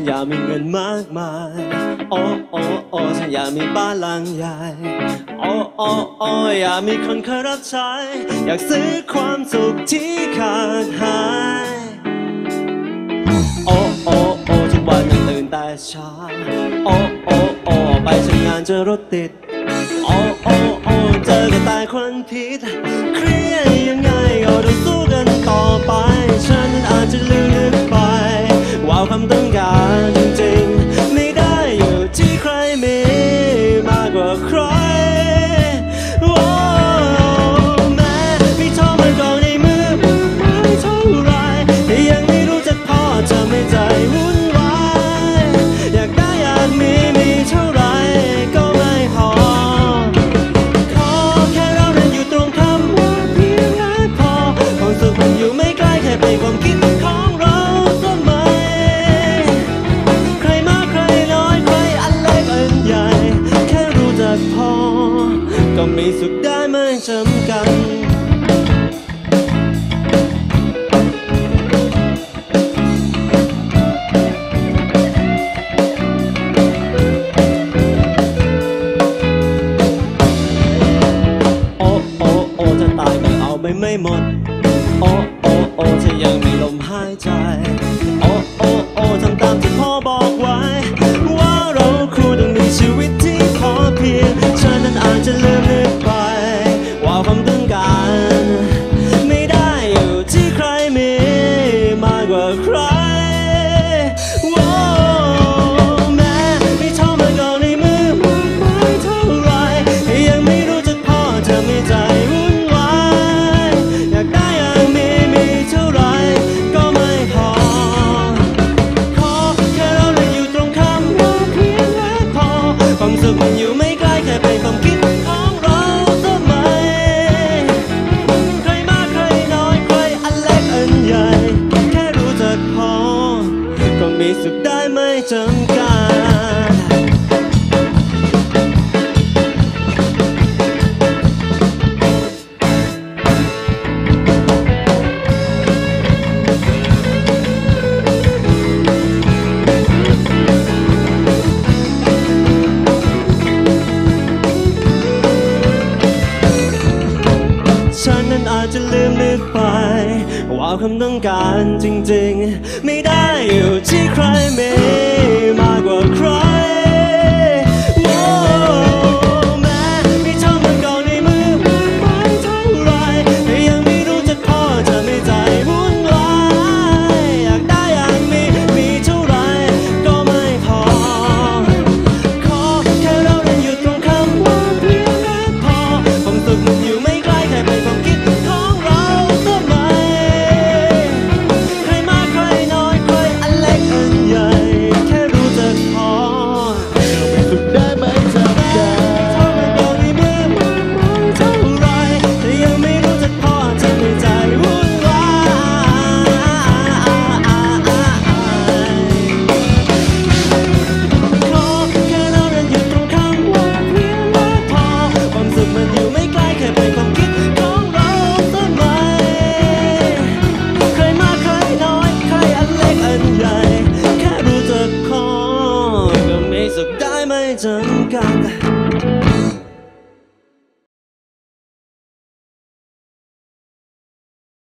ฉันอยากมีเงินมากมาย โอ้โอ้โอ้ฉันอยากมีบ้านหลังใหญ่ โอ้โอ้โอ้อยากมีคนเคารพใช้ อยากซื้อความสุขที่ขาดหาย โอ้โอ้โอ้ทุกวันฉันตื่นแต่เช้า โอ้โอ้โอ้ไปทำงานเจอรถติด โอ้โอ้โอ้เจอกับตายควันพิษ เครียดยังไงก็ต้องสู้กันต่อไป ฉันอาจจะลืมไป ว่าความตั้ง หมด โอ้โอ้โอ้เธยังมีลมหายใจ โอ้โอ้โอ้ certain จะลืมลืมไป ว่าความต้องการจริงๆ ไม่ได้อยู่ที่ใครไม่ 带ด้ไ